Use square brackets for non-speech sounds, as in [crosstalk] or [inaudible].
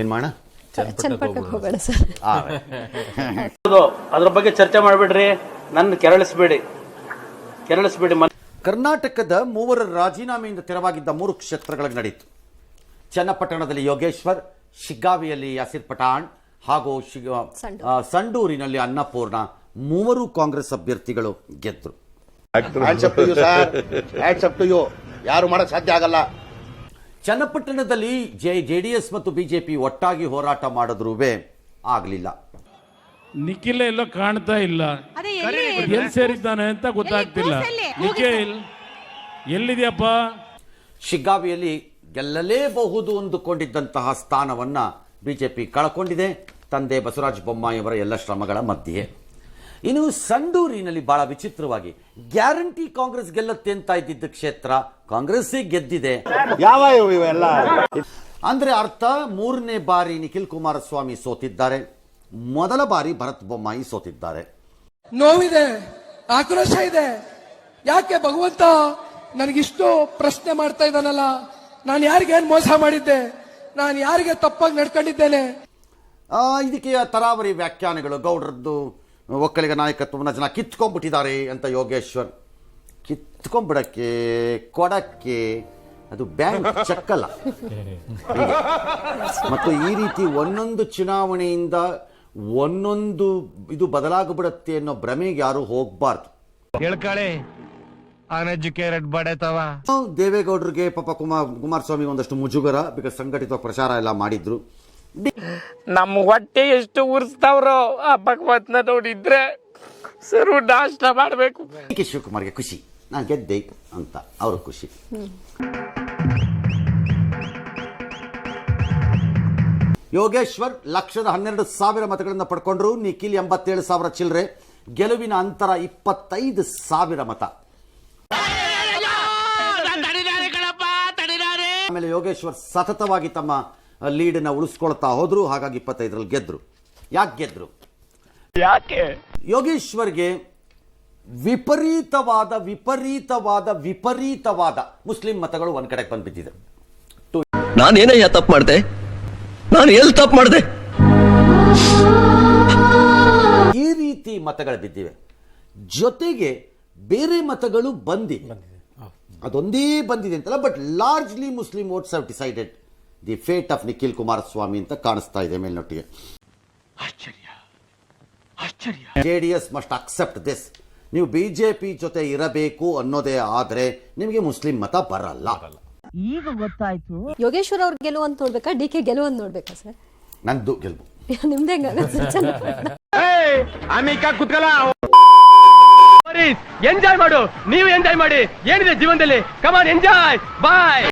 ಏನ್ ಮಾಡ? ಹೋಗೋಣ ಸರ್. ಅದ್ರ ಬಗ್ಗೆ ಚರ್ಚೆ ಮಾಡ್ಬಿಡ್ರಿ. ನನ್ನ ಕೆರಳಿಸ್ಬೇಡಿ. ಕೆರಳಿಸ್ಬೇಡಿ. ಕರ್ನಾಟಕದ ಮೂವರ ರಾಜೀನಾಮೆಯಿಂದ ತೆರವಾಗಿದ್ದ ಮೂರು ಕ್ಷೇತ್ರಗಳಿಗೆ ನಡೆಯಿತು. ಚನ್ನಪಟ್ಟಣದಲ್ಲಿ ಯೋಗೇಶ್ವರ್ ಶಿಗ್ಗಾವಿಯಲ್ಲಿ ಯಾಸಿರ್ ಪಠಾಣ್ ಹಾಗೂ ಸಂಡೂರಿನಲ್ಲಿ ಅನ್ನಪೂರ್ಣ ಮೂವರು ಕಾಂಗ್ರೆಸ್ ಅಭ್ಯರ್ಥಿಗಳು ಗೆದ್ರು. Hands to you sir hands to you ಯಾರು ಮಾಡಕ್ ಸಾಧ್ಯ ಆಗಲ್ಲ. ಚನ್ನಪಟ್ಟಣದಲ್ಲಿ ಜೆ ಜೆ ಡಿ ಎಸ್ ಮತ್ತು ಬಿಜೆಪಿ ಒಟ್ಟಾಗಿ ಹೋರಾಟ ಮಾಡಿದ್ರೂ ಆಗಲಿಲ್ಲ. ನಿಖಿಲ್ ಎಲ್ಲೋ ಕಾಣ್ತಾ ಇಲ್ಲ. ಎಲ್ಲಿ ಸೇರಿದ್ದಾನೆ ಅಂತ ಗೊತ್ತಾಗ್ತಿಲ್ಲ. ನಿಖಿಲ್ ಎಲ್ಲಿದ್ಯಪ್ಪ? ಶಿಗ್ಗಾವಿಯಲ್ಲಿ ಗೆಲ್ಲಲೇಬಹುದು ಅಂದುಕೊಂಡಿದ್ದಂತಹ ಸ್ಥಾನವನ್ನ ಬಿಜೆಪಿ ಕಳ್ಕೊಂಡಿದೆ. ತಂದೆ ಬಸವರಾಜ ಬೊಮ್ಮಾಯಿಯವರ ಎಲ್ಲ ಶ್ರಮಗಳ ಮಧ್ಯೆ. ಇನ್ನು ಸಂಡೂರಿನಲ್ಲಿ ಬಹಳ ವಿಚಿತ್ರವಾಗಿ ಗ್ಯಾರಂಟಿ ಕಾಂಗ್ರೆಸ್ ಗೆಲ್ಲುತ್ತೆ ಅಂತ ಇದ್ದಿದ್ದ ಕ್ಷೇತ್ರ ಕಾಂಗ್ರೆಸ್ ಗೆದ್ದಿದೆ. ಯಾವ ಇವೆಲ್ಲ? ಅಂದ್ರೆ ಅರ್ಥ ಮೂರನೇ ಬಾರಿ ನಿಖಿಲ್ ಕುಮಾರಸ್ವಾಮಿ ಸೋತಿದ್ದಾರೆ. ಮೊದಲ ಬಾರಿ ಭರತ್ ಬೊಮ್ಮಾಯಿ ಸೋತಿದ್ದಾರೆ. ನೋವಿದೆ ಆಕ್ರೋಶ ಇದೆ. ಯಾಕೆ ಭಗವಂತ ನನಗಿಷ್ಟು ಪ್ರಶ್ನೆ ಮಾಡ್ತಾ ಇದ್ದಾನಲ್ಲ? ನಾನು ಯಾರಿಗೆ ಏನ್ ಮೋಸ ಮಾಡಿದ್ದೆ? ನಾನು ಯಾರಿಗೆ ತಪ್ಪಾಗಿ ನಡ್ಕೊಂಡಿದ್ದೇನೆ? ಆ, ಇದಕ್ಕೆ ತರಾವರಿ ವ್ಯಾಖ್ಯಾನಗಳು ಗೌಡ್ರದ್ದು. ಒಕ್ಕಲಿಗ ನಾಯಕತ್ವವನ್ನು ಜನ ಕಿತ್ಕೊಂಡ್ಬಿಟ್ಟಿದ್ದಾರೆ ಅಂತ ಯೋಗೇಶ್ವರ್. ಕಿತ್ಕೊಂಡ್ಬಿಡಕ್ಕೆ ಕೊಡಕ್ಕೆ ಅದು ಬ್ಯಾಂಕ್ [laughs] ಚಕ್ಕಲ್ಲ. ಮತ್ತು ಈ ರೀತಿ ಒಂದೊಂದು ಚುನಾವಣೆಯಿಂದ ಒಂದೊಂದು ಇದು ಬದಲಾಗ್ಬಿಡತ್ತೆ ಅನ್ನೋ ಭ್ರಮೆಗೆ ಯಾರು ಹೋಗ್ಬಾರ್ದು. ಹೇಳ್ಕಳಿ ಅನ್ಎಜುಕೇಟೆಡ್ ಬಡತವ. ದೇವೇಗೌಡರಿಗೆ ಪಾಪ ಕುಮಾರ್ ಕುಮಾರಸ್ವಾಮಿ ಒಂದಷ್ಟು ಮುಜುಗರ ಬಿಕಾಸ್ ಸಂಘಟಿತ ಪ್ರಚಾರ ಎಲ್ಲ ಮಾಡಿದ್ರು. ನಮ್ಮ ಹೊಟ್ಟೆ ಎಷ್ಟು ಉರ್ಸ್ತಾವ್ರೋ ಆ ಭಗವತ್ನ ನೋಡಿದ್ರೆ ಸರು ನಾಷ್ಟ ಮಾಡಬೇಕು. ಡಿ ಕೆ ಶಿವಕುಮಾರ್ಗೆ ಖುಷಿ. ನಾನು ಗೆದ್ದೆ ಅಂತ ಅವ್ರ ಖುಷಿ. ಯೋಗೇಶ್ವರ್ ಲಕ್ಷದ ಹನ್ನೆರಡು ಸಾವಿರ ಮತಗಳನ್ನು ಪಡ್ಕೊಂಡ್ರು. ನಿಖಿಲ್ ಎಂಬತ್ತೇಳು ಸಾವಿರ ಚಿಲ್ಲರೆ ಗೆಲುವಿನ ಅಂತರ ಇಪ್ಪತ್ತೈದು ಸಾವಿರ ಮತ. ಆಮೇಲೆ ಯೋಗೇಶ್ವರ್ ಸತತವಾಗಿ ತಮ್ಮ ಲೀಡನ್ನ ಉಳಿಸ್ಕೊಳ್ತಾ ಹೋದ್ರು ಹಾಗಾಗಿ ಇಪ್ಪತ್ತೈದರಲ್ಲಿ ಗೆದ್ರು. ಯಾಕೆ ಗೆದ್ರು? ಯಾಕೆ? ಯೋಗೇಶ್ವರ್ಗೆ ವಿಪರೀತವಾದ ವಿಪರೀತವಾದ ವಿಪರೀತವಾದ ಮುಸ್ಲಿಂ ಮತಗಳು ಒಂದ್ ಕಡೆಗೆ ಬಂದ್ಬಿದ್ದಿದೆ ನಾನೇನಯ್ಯ ತಪ್ಪು ಮಾಡ್ದೆ? ನಾನು ಎಲ್ಲಿ ತಪ್ಪು ಮಾಡ್ದೆ? ಈ ರೀತಿ ಮತಗಳು ಬಿದ್ದಿವೆ. ಜೊತೆಗೆ ಬೇರೆ ಮತಗಳು ಬಂದಿವೆ. ಅದೊಂದೇ ಬಂದಿದೆ ಅಂತಲ್ಲ but largely Muslim votes have decided the fate of Nikhil Kumaraswamy ಅಂತ ಕಾಣಿಸ್ತಾ ಇದೆ ಮೇಲ್ನೊಟ್ಟಿಗೆ J D S must accept this ನೀವು ಬಿಜೆಪಿ ಜೊತೆ ಇರಬೇಕು ಅನ್ನೋದೇ ಆದ್ರೆ ನಿಮಗೆ ಮುಸ್ಲಿಂ ಮತ ಬರಲ್ಲ. ಈಗ ಗೊತ್ತಾಯ್ತು. ಯೋಗೇಶ್ವರ್ ಅವ್ರ ಗೆಲುವು ಅಂತ ನೋಡ್ಬೇಕಾ? ಡಿ ಕೆ ಗೆಲುವು ಅಂತ ನೋಡ್ಬೇಕಾ ಸರ್? ನಂದು ಗೆಲ್ಬು [laughs] ನಿಮ್ದೇ ಅಮಿಕಾ ಕುತ್ಕಲ. ಎಂಜಾಯ್ ಮಾಡು. ನೀವು ಎಂಜಾಯ್ ಮಾಡಿ. ಏನಿದೆ ಜೀವನದಲ್ಲಿ? ಕಮಾನ್ ಎಂಜಾಯ್ ಬಾಯ್